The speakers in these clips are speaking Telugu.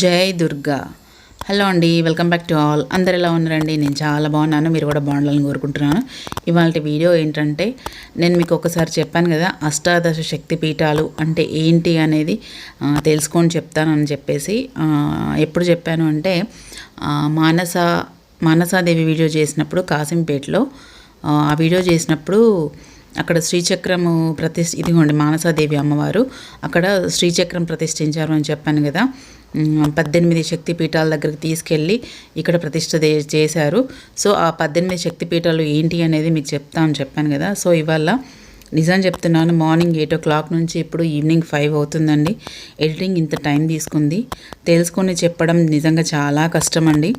జై దుర్గా. హలో అండి వెల్కమ్ బ్యాక్ టు ఆల్. అందరు ఎలా ఉన్నారండి? నేను చాలా బాగున్నాను మీరు కూడా బాగుండాలని కోరుకుంటున్నాను. ఇవాళ వీడియో ఏంటంటే నేను మీకు ఒకసారి చెప్పాను కదా అష్టాదశ శక్తి పీఠాలు అంటే ఏంటి అనేది తెలుసుకొని చెప్తానని చెప్పేసి ఎప్పుడు చెప్పాను అంటే మానస మానసాదేవి వీడియో చేసినప్పుడు కాసింపేటలో ఆ వీడియో చేసినప్పుడు అక్కడ శ్రీచక్రము ప్రతిష్ఠ ఇదిగోండి మానసాదేవి అమ్మవారు అక్కడ శ్రీచక్రం ప్రతిష్ఠించారు అని చెప్పాను కదా. పద్దెనిమిది శక్తి పీఠాల దగ్గరికి తీసుకెళ్ళి ఇక్కడ ప్రతిష్ట చేశారు. సో ఆ పద్దెనిమిది శక్తి పీఠాలు ఏంటి అనేది మీకు చెప్తాను చెప్పాను కదా. సో ఇవాళ నిజం చెప్తున్నాను మార్నింగ్ ఎయిట్ ఓ క్లాక్ నుంచి ఇప్పుడు ఈవినింగ్ ఫైవ్ అవుతుందండి. ఎడిటింగ్ ఇంత టైం తీసుకుంది. తెలుసుకొని చెప్పడం నిజంగా చాలా కష్టం అండి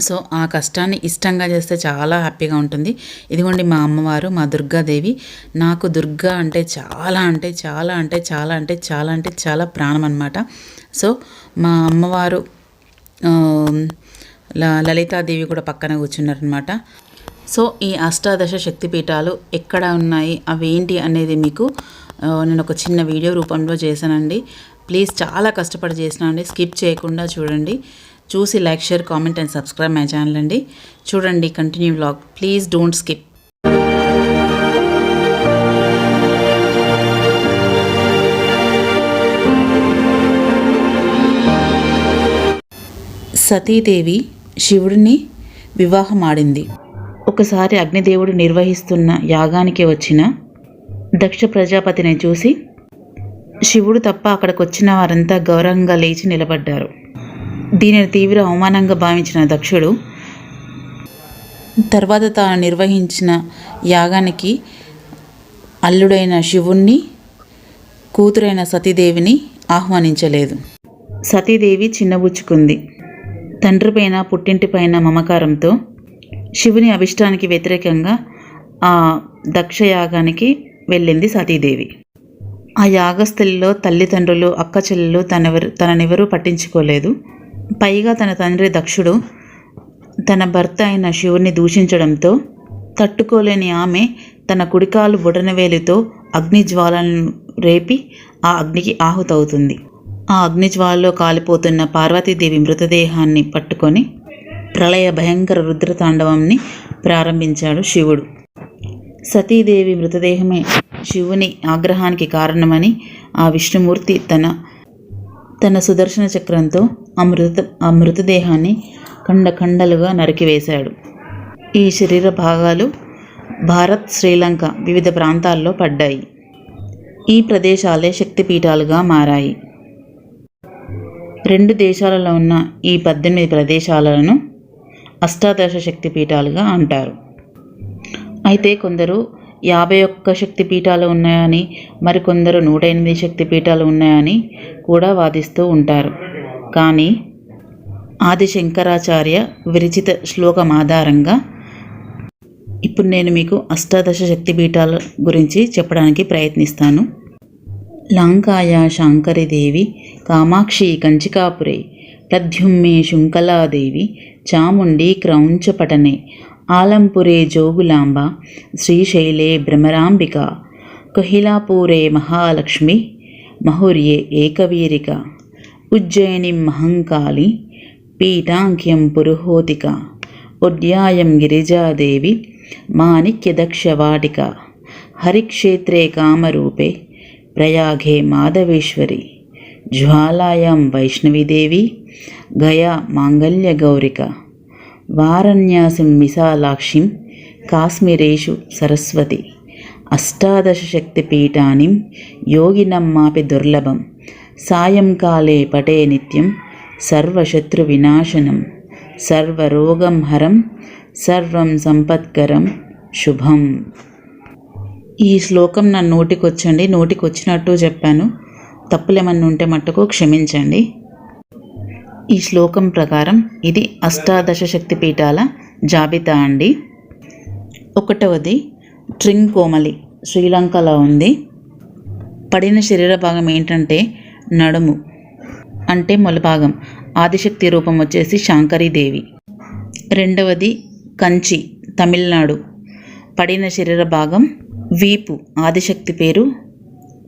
సో ఆ కష్టాన్ని ఇష్టంగా చేస్తే చాలా హ్యాపీగా ఉంటుంది. ఇదిగోండి మా అమ్మవారు మా దుర్గాదేవి. నాకు దుర్గా అంటే చాలా అంటే చాలా అంటే చాలా అంటే చాలా అంటే చాలా ప్రాణం అనమాట సో మా అమ్మవారు ల- లలితాదేవి కూడా పక్కన కూర్చున్నారనమాట సో ఈ అష్టాదశ శక్తిపీఠాలు ఎక్కడ ఉన్నాయి? అవి ఏంటి అనేది మీకు నేను ఒక చిన్న వీడియో రూపంలో చేశానండి. ప్లీజ్ చాలా కష్టపడి చేసినా అండి. స్కిప్ చేయకుండా చూడండి. చూసి like share comment and subscribe my channel అండి. చూడండి continue vlog. Please don't skip. Satidevi శివుడిని వివాహమాడింది. ఒకసారి అగ్నిదేవుడు నిర్వహిస్తున్న యాగానికి వచ్చిన దక్ష ప్రజాపతిని చూసి శివుడు తప్ప అక్కడికి వచ్చిన వారంతా గౌరవంగా లేచి నిలబడ్డారు. దీనిని తీవ్ర అవమానంగా భావించిన దక్షుడు తర్వాత తాను నిర్వహించిన యాగానికి అల్లుడైన శివుణ్ణి కూతురైన సతీదేవిని ఆహ్వానించలేదు. సతీదేవి చిన్నబుచ్చుకుంది. తండ్రిపైన పుట్టింటిపైన మమకారంతో శివుని అభిష్టానికి వ్యతిరేకంగా ఆ దక్షయాగానికి వెళ్ళింది సతీదేవి. ఆ యాగస్థలిలో తల్లిదండ్రులు అక్క చెల్లెలు తనెవరు తననెవరూ పట్టించుకోలేదు. పైగా తన తండ్రి దక్షుడు తన భర్త అయిన శివుణ్ణి దూషించడంతో తట్టుకోలేని ఆమె తన కుడికాలు బుడనవేలితో అగ్నిజ్వాలను రేపి ఆ అగ్నికి ఆహుతవుతుంది. ఆ అగ్నిజ్వాలలో కాలిపోతున్న పార్వతీదేవి మృతదేహాన్ని పట్టుకొని ప్రళయ భయంకర రుద్రతాండవంని ప్రారంభించాడు శివుడు. సతీదేవి మృతదేహమే శివుని ఆగ్రహానికి కారణమని ఆ విష్ణుమూర్తి తన తన సుదర్శన చక్రంతో ఆ మృత ఆ మృతదేహాన్ని ఖండఖండలుగా నరికివేశాడు ఈ శరీర భాగాలు భారత్ శ్రీలంక వివిధ ప్రాంతాల్లో పడ్డాయి. ఈ ప్రదేశాలే శక్తిపీఠాలుగా మారాయి. రెండు దేశాలలో ఉన్న ఈ పద్దెనిమిది ప్రదేశాలను అష్టాదశ శక్తిపీఠాలుగా అంటారు. అయితే కొందరు యాభై ఒక్క శక్తి పీఠాలు ఉన్నాయని మరికొందరు నూట ఎనిమిది శక్తి పీఠాలు ఉన్నాయని కూడా వాదిస్తూ ఉంటారు. కానీ ఆది శంకరాచార్య విరచిత శ్లోకం ఆధారంగా ఇప్పుడు నేను మీకు అష్టాదశ శక్తి పీఠాల గురించి చెప్పడానికి ప్రయత్నిస్తాను. లాంకాయ శాంకరిదేవి కామాక్షి కంచికాపురే ప్రద్యుమ్నే శుంకలాదేవి చాముండి క్రౌంచపటనే ఆలంపురే జోగులాంబ శ్రీశైలే భ్రమరాంబిక కహిలాపూరే మహాలక్ష్మి మహుర్యే ఏకవీరిక ఉజ్జయినిం మహంకాళి పీఠాంక్యం పురుహోతిక ఉడ్యాయం గిరిజాదేవి మాణిక్యదక్షవాటిక హరిక్షేత్రే కామరూపే ప్రయాగే మాధవేశ్వరి జ్వాలాయాం వైష్ణవీదేవి గయా మాంగళ్యగౌరిక వారణ్యాసిం విశాలాక్షిం కాశ్మీరేషు సరస్వతి అష్టాదశ శక్తిపీఠానిం యోగినం మాపి దుర్లభం సాయంకాలే పటే నిత్యం సర్వశత్రువినాశనం సర్వరోగం హరం సర్వం సంపత్కరం శుభం. ఈ శ్లోకం నా నోటికొచ్చండి. నోటికొచ్చినట్టు చెప్పాను. తప్పులేమన్నా ఉంటే మట్టుకు క్షమించండి. ఈ శ్లోకం ప్రకారం ఇది అష్టాదశ శక్తి పీఠాల జాబితా అండి. ఒకటవది ట్రింగ్ కోమలి శ్రీలంకలో ఉంది. పడిన శరీర భాగం ఏంటంటే నడుము అంటే మొలభాగం. ఆదిశక్తి రూపం వచ్చేసి శాంకరీదేవి. రెండవది కంచి తమిళనాడు. పడిన శరీర భాగం వీపు ఆదిశక్తి పేరు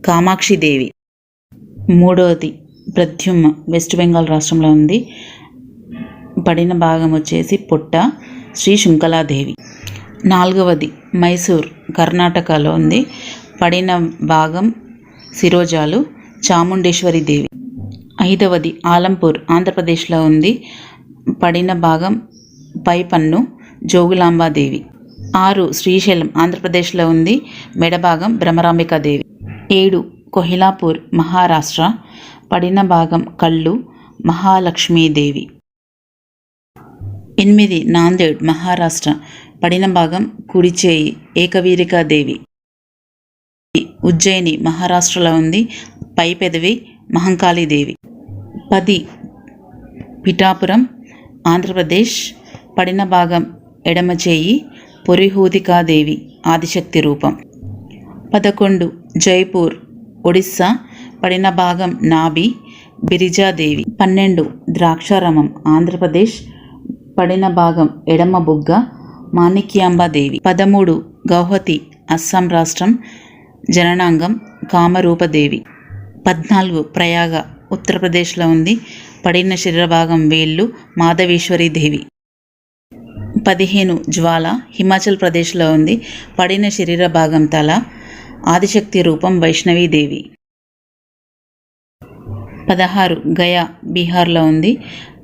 కామాక్షిదేవి. మూడవది ప్రద్యుమ్ వెస్ట్ బెంగాల్ రాష్ట్రంలో ఉంది. పడిన భాగం వచ్చేసి పొట్ట శ్రీ శృంఖలాదేవి నాలుగవది మైసూర్ కర్ణాటకలో ఉంది. పడిన భాగం శిరోజాలు చాముండేశ్వరి దేవి. ఐదవది ఆలంపూర్ ఆంధ్రప్రదేశ్లో ఉంది. పడిన భాగం పై పన్ను జోగులాంబాదేవి ఆరు శ్రీశైలం ఆంధ్రప్రదేశ్లో ఉంది. మెడభాగం భ్రమరాంబికాదేవి ఏడు కొహిలాపూర్ మహారాష్ట్ర పడిన భాగం కళ్ళు మహాలక్ష్మీదేవి. ఎనిమిది నాందేడ్ మహారాష్ట్ర. పడిన భాగం కుడిచేయి ఏకవీరికాదేవి. ఉజ్జయిని మహారాష్ట్రలో ఉంది. పై పెదవి మహంకాళీదేవి. పది పిఠాపురం ఆంధ్రప్రదేశ్. పడిన భాగం ఎడమ చేయి పురిహూతికాదేవి ఆదిశక్తి రూపం. పదకొండు జైపూర్ ఒడిస్సా. పడిన భాగం నాభి బిరిజాదేవి. పన్నెండు ద్రాక్షారామం ఆంధ్రప్రదేశ్. పడిన భాగం ఎడమ బుగ్గ మాణిక్యాంబాదేవి. పదమూడు గౌహతి అస్సాం రాష్ట్రం జననాంగం కామరూపదేవి. పద్నాలుగు ప్రయాగ ఉత్తరప్రదేశ్లో ఉంది. పడిన శరీర భాగం వేళ్ళు మాధవేశ్వరి దేవి. పదిహేను జ్వాల హిమాచల్ ప్రదేశ్లో ఉంది. పడిన శరీర భాగం తల ఆదిశక్తి రూపం వైష్ణవీదేవి పదహారు గయా బీహార్లో ఉంది.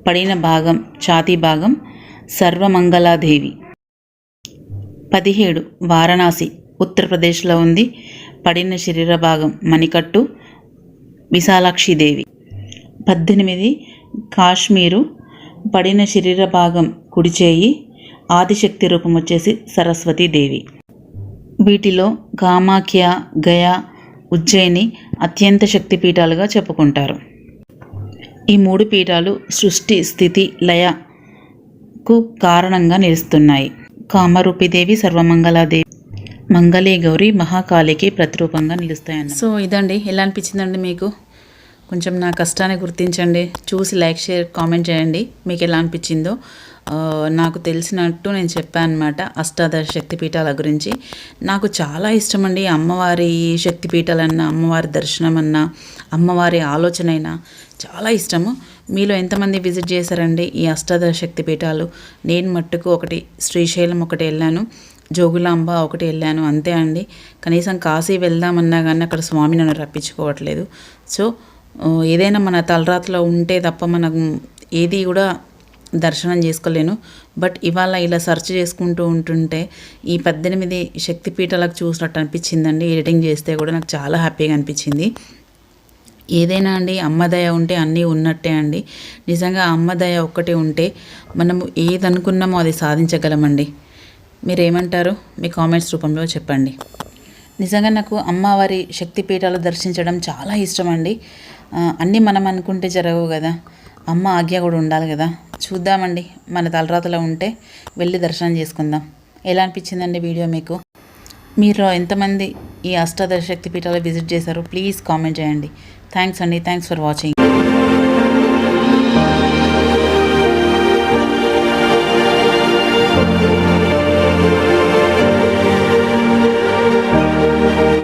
పడిన భాగం ఛాతీ భాగం సర్వమంగళాదేవి. పదిహేడు వారణాసి ఉత్తరప్రదేశ్లో ఉంది. పడిన శరీర భాగం మణికట్టు విశాలాక్షిదేవి. పద్దెనిమిది కాశ్మీరు పడిన శరీర భాగం కుడిచేయి ఆదిశక్తి రూపం వచ్చేసి సరస్వతీదేవి. వీటిలో కామాఖ్య గయా ఉజ్జయిని అత్యంత శక్తిపీఠాలుగా చెప్పుకుంటారు. ఈ మూడు పీఠాలు సృష్టి స్థితి లయకు కారణంగా నిలుస్తున్నాయి. కామరూపిదేవి సర్వమంగళాదేవి మంగళీ గౌరి మహాకాళికి ప్రతిరూపంగా నిలుస్తాయన్న. సో ఇదండి. ఎలా అనిపించిందండి మీకు? కొంచెం నా కష్టాన్ని గుర్తించండి. చూసి లైక్ షేర్ కామెంట్ చేయండి. మీకు ఎలా అనిపించిందో? నాకు తెలిసినట్టు నేను చెప్పాను అనమాట అష్టాదశ శక్తిపీఠాల గురించి. నాకు చాలా ఇష్టం అండి అమ్మవారి శక్తిపీఠాలన్నా అమ్మవారి దర్శనం అన్నా అమ్మవారి ఆలోచన అయినా చాలా ఇష్టము. మీలో ఎంతమంది విజిట్ చేశారండి ఈ అష్టాదశ శక్తిపీఠాలు నేను మట్టుకు ఒకటి శ్రీశైలం ఒకటి వెళ్ళాను. జోగులాంబ ఒకటి వెళ్ళాను. అంతే అండి. కనీసం కాశీ వెళ్దామన్నా కానీ అక్కడ స్వామి నన్ను రప్పించుకోవట్లేదు. సో ఏదైనా మన తలరాతలో ఉంటే తప్ప మనం ఏది కూడా దర్శనం చేసుకోలేను. బట్ ఇవాళ ఇలా సెర్చ్ చేసుకుంటూ ఉంటుంటే ఈ పద్దెనిమిది శక్తిపీఠాలకు చూసినట్టు అనిపించిందండి. ఎడిటింగ్ చేస్తే కూడా నాకు చాలా హ్యాపీగా అనిపించింది. ఏదైనా అండి అమ్మదయ ఉంటే అన్నీ ఉన్నట్టే అండి. నిజంగా అమ్మదయ ఒక్కటి ఉంటే మనము ఏదనుకున్నామో అది సాధించగలమండి. మీరు ఏమంటారు మీ కామెంట్స్ రూపంలో చెప్పండి. నిజంగా నాకు అమ్మవారి శక్తిపీఠాలు దర్శించడం చాలా ఇష్టం అండి అన్నీ మనం అనుకుంటే జరగవు కదా. అమ్మ ఆజ్ఞ కూడా ఉండాలి కదా. చూద్దామండి. మన తలరాతలో ఉంటే వెళ్ళి దర్శనం చేసుకుందాం. ఎలా అనిపించిందండి వీడియో మీకు? మీరు ఎంతమంది ఈ అష్టాదశ శక్తి పీఠాలు విజిట్ చేశారో ప్లీజ్ కామెంట్ చేయండి. థ్యాంక్స్ అండి థ్యాంక్స్ ఫర్ వాచింగ్.